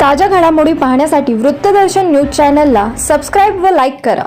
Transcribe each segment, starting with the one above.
ताज्या घडामोडी पाहण्यासाठी वृत्तदर्शन न्यूज चॅनलला सबस्क्राईब व लाईक करा.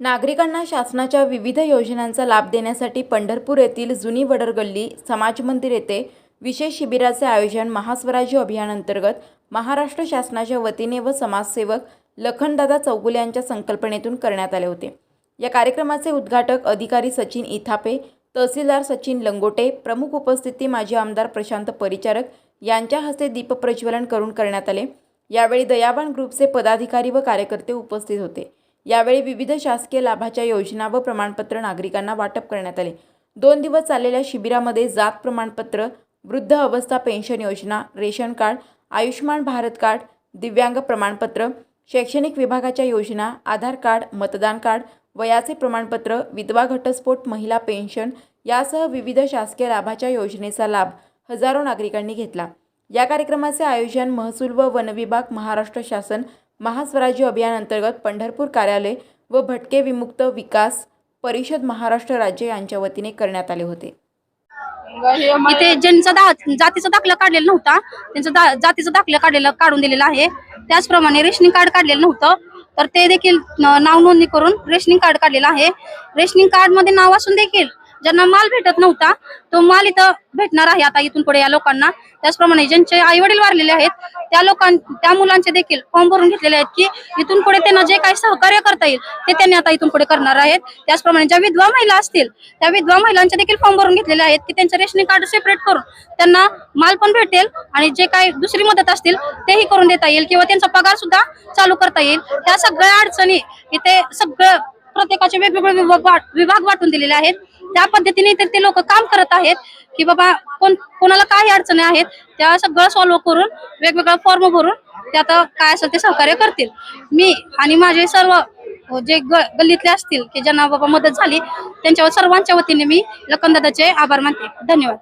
नागरिकांना शासनाच्या विविध योजनांचा लाभ देण्यासाठी पंढरपूर येथील जुनी वडरगल्ली समाज मंदिर येथे विशेष शिबिराचे आयोजन महास्वराज्य अभियानांतर्गत महाराष्ट्र शासनाच्या वतीने व समाजसेवक लखनदादा चौगुले यांच्या संकल्पनेतून करण्यात आले होते. या कार्यक्रमाचे उद्घाटक अधिकारी सचिन इथापे तहसीलदार सचिन लंगोटे प्रमुख उपस्थिती माजी आमदार प्रशांत परिचारक यांच्या हस्ते दीपप्रज्वलन करून करण्यात आले. यावेळी दयाबान ग्रुपचे पदाधिकारी व कार्यकर्ते उपस्थित होते. यावेळी विविध शासकीय लाभाच्या योजना व प्रमाणपत्र नागरिकांना वाटप करण्यात आले. दोन दिवस चाललेल्या शिबिरामध्ये जात प्रमाणपत्र वृद्ध अवस्था पेन्शन योजना ration card Ayushman Bharat card दिव्यांग प्रमाणपत्र शैक्षणिक विभागाच्या योजना आधार कार्ड मतदान कार्ड वयाचे प्रमाणपत्र विधवा घटस्फोट महिला पेन्शन यासह विविध शासकीय लाभाच्या योजनेचा लाभ हजारो नागरिकांनी घेतला. या कार्यक्रमाचे आयोजन महसूल व वनविभाग महाराष्ट्र शासन महास्वराज्य अभियान अंतर्गत पंढरपूर कार्यालय व भटके विमुक्त विकास परिषद महाराष्ट्र राज्य यांच्या वतीने करण्यात आले होते. इथे ज्यांचा दा जातीचा दाखला काढलेला नव्हता त्यांचा दा जातीचा दाखला काढलेला काढून दिलेला आहे. त्याचप्रमाणे रेशनिंग कार्ड काढलेलं नव्हतं तर ते देखील नाव नोंदणी करून रेशनिंग कार्ड काढलेलं आहे. रेशनिंग कार्डमध्ये नाव असून देखील ज्यांना माल भेटत नव्हता तो माल इथं भेटणार आहे आता इथून पुढे या लोकांना. त्याचप्रमाणे ज्यांचे आई वडील वारलेले आहेत त्या लोकां त्या मुलांचे देखील फॉर्म भरून घेतलेले आहेत की इथून पुढे त्यांना जे काही सहकार्य करता येईल ते त्यांनी आता इथून पुढे करणार आहेत. त्याचप्रमाणे ज्या विधवा महिला असतील त्या विधवा महिलांचे देखील फॉर्म भरून घेतलेले आहेत की त्यांचे रेशनिंग कार्ड सेपरेट करून त्यांना माल पण भेटेल आणि जे काही दुसरी मदत असतील तेही करून देता येईल किंवा त्यांचा पगार सुद्धा चालू करता येईल. त्या सगळ्या अडचणी इथे सगळं प्रत्येकाचे वेगवेगळे विभाग वाट- विभाग वाटून दिलेले आहेत. त्या पद्धतीने तर ते लोक काम करत आहेत की बाबा कोण कोणाला काही अडचणी आहेत त्या सगळं सॉल्व्ह करून वेगवेगळा फॉर्म भरून ते आता काय असेल ते सहकार्य करतील. मी आणि माझे सर्व जे ग- गल्लीतले असतील की ज्यांना बाबा मदत झाली त्यांच्यावर सर्वांच्या वतीने मी लखनदादाचे आभार मानते. धन्यवाद.